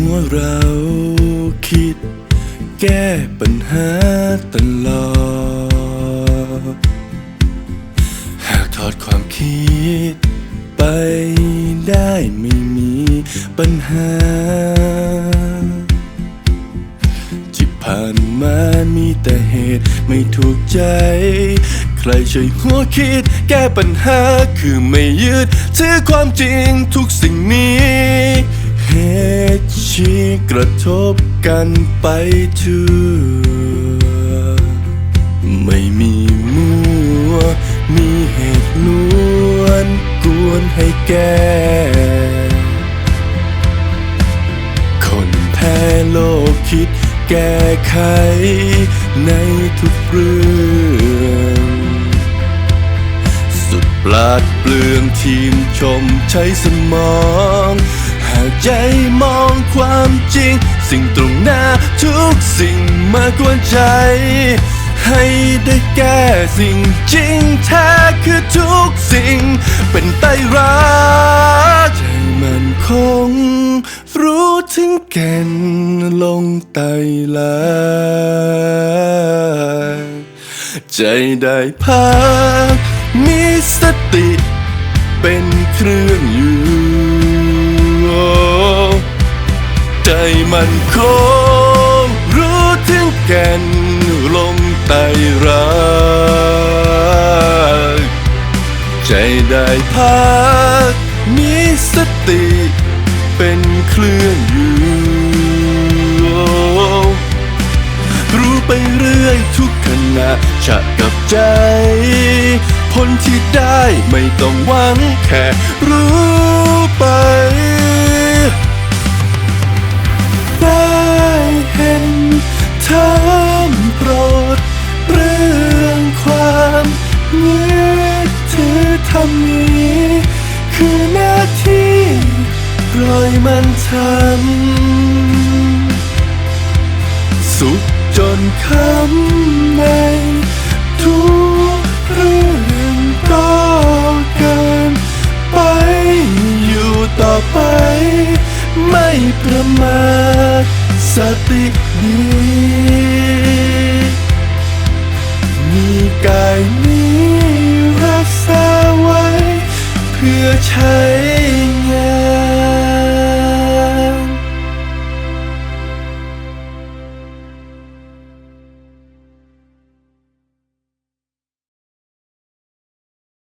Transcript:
หัวเราคิด แก้ปัญหาตลอด หากถอดความคิด ไปได้ไม่มีปัญหาที่ผ่านมามีแต่เหตุไม่ถูกใจ ใครช่วยหัวคิด แก้ปัญหาคือไม่ยึดถือความจริงทุกสิ่งนี้เหตุ ชี้กระทบกันไปทั่วไม่มีมัว มีเหตุล้วนกวนให้แก้คนแพ้โลกคิดแก้ไขในทุกเรื่อง สุดปราดเปลืองทีมชมใช้สมอง ใจมองความจริง สิ่งตรงหน้าทุกสิ่งมากวนใจ ให้ได้แก้สิ่งจริงแท้คือทุกสิ่ง เป็นไตรักใจมันคง รู้ถึงแก่นลงไตลายใจได้พักมีสติเป็นเครื่อง มันคงรู้ถึงแก่นลงไตรัก ใจได้พัก มีสติเป็นเครื่องอยู่ รู้ไปเรื่อยทุกขณะฉะกับใจ ผลที่ได้ไม่ต้องหวังแค่รู้ไป มันทำสุขจนคำในทุกเรื่องก็เกินไปอยู่ต่อไป ไม่ประมาทสติดีมีกาย